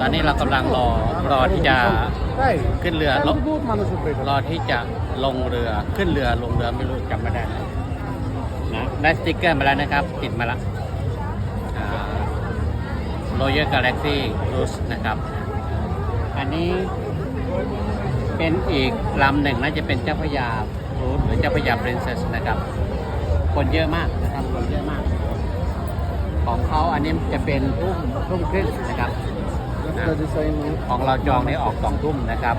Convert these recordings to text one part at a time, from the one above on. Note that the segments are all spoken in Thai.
ตอนนี้เรากำลังรอรอที่จะขึ้นเรือล And both Manasur better. รอที่จะลงเรือขึ้นเรือลงเรือไม่รู้จำไม่ได้นะได้สติ๊กเกอร์มาแล้วนะครับ ติดมาละโรเยอร์กาแล็กซี่รูสนะครับ อันนี้เป็นอีกลำหนึ่งน่าจะเป็นเจ้าพยารูสหรือเจ้าพยาปรินเซสนะครับ คนเยอะมากนะครับคนเยอะมาก ของเขาอันนี้จะเป็นทุ่มทุ่มครึ่งนะครับ That's the design. ของเราจองนี่ออกสองทุ่มนะครับ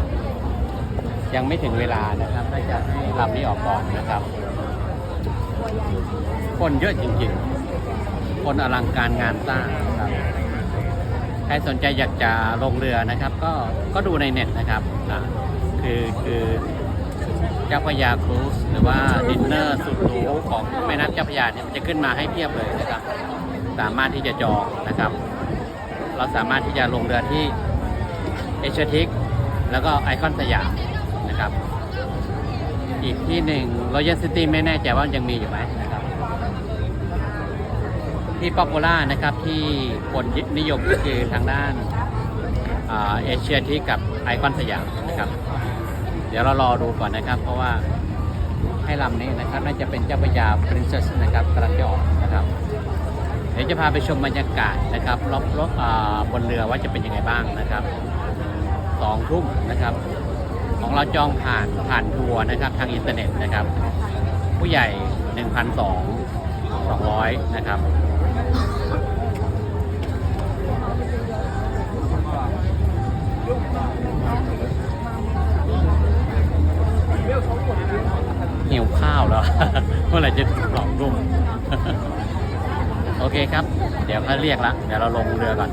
ยังไม่ถึงเวลานะครับถ้าจะให้ลำนี้ออกก่อนนะครับ คนเยอะจริงๆ คนอลังการงานสร้างนะครับใครสนใจอยากจะลงเรือนะครับ ก็ก็ดูในเน็ตนะครับคือคือเจ้าพยาครูซหรือว่าดินเนอร์สุดหรูของแม่น้ำเจ้าพยาเนี่ยมันจะขึ้นมาให้เพียบเลยนะครับ สามารถที่จะจองนะครับ เราสามารถที่จะลงเรือที่เอเชียทิกแล้วก็ไอคอนสยามนะครับ อีกที่หนึ่งรอยัลซิตี้ไม่แน่ใจว่ายังมีอยู่ไหมนะครับที่ป๊อปปูล่านะครับที่คนนิยมก็คือทางด้านเอเชียทิกกับไอคอนสยามนะครับ เดี๋ยวเรารอดูก่อนนะครับ เพราะว่าให้ลำนี้นะครับน่าจะเป็นเจ้าพระยา Princess นะครับกำลังจะออกนะครับ ดี๋ยวจะพาไปชมบรรยากาศนะครับรอบรอบอ่าบนเรือว่าจะเป็นยังไงบ้างนะครับสองทุ่มนะครับ ของเราจองผ่านผ่านทัวร์นะครับทางอินเทอร์เน็ตนะครับ ผู้ใหญ่ 1,200 200 นะครับหิวข้าวแล้ว เมื่อไหร่จะสองทุ่ม โอเคครับ เดี๋ยวเขาเรียกแล้วเดี๋ยวเราลงเรือก่อน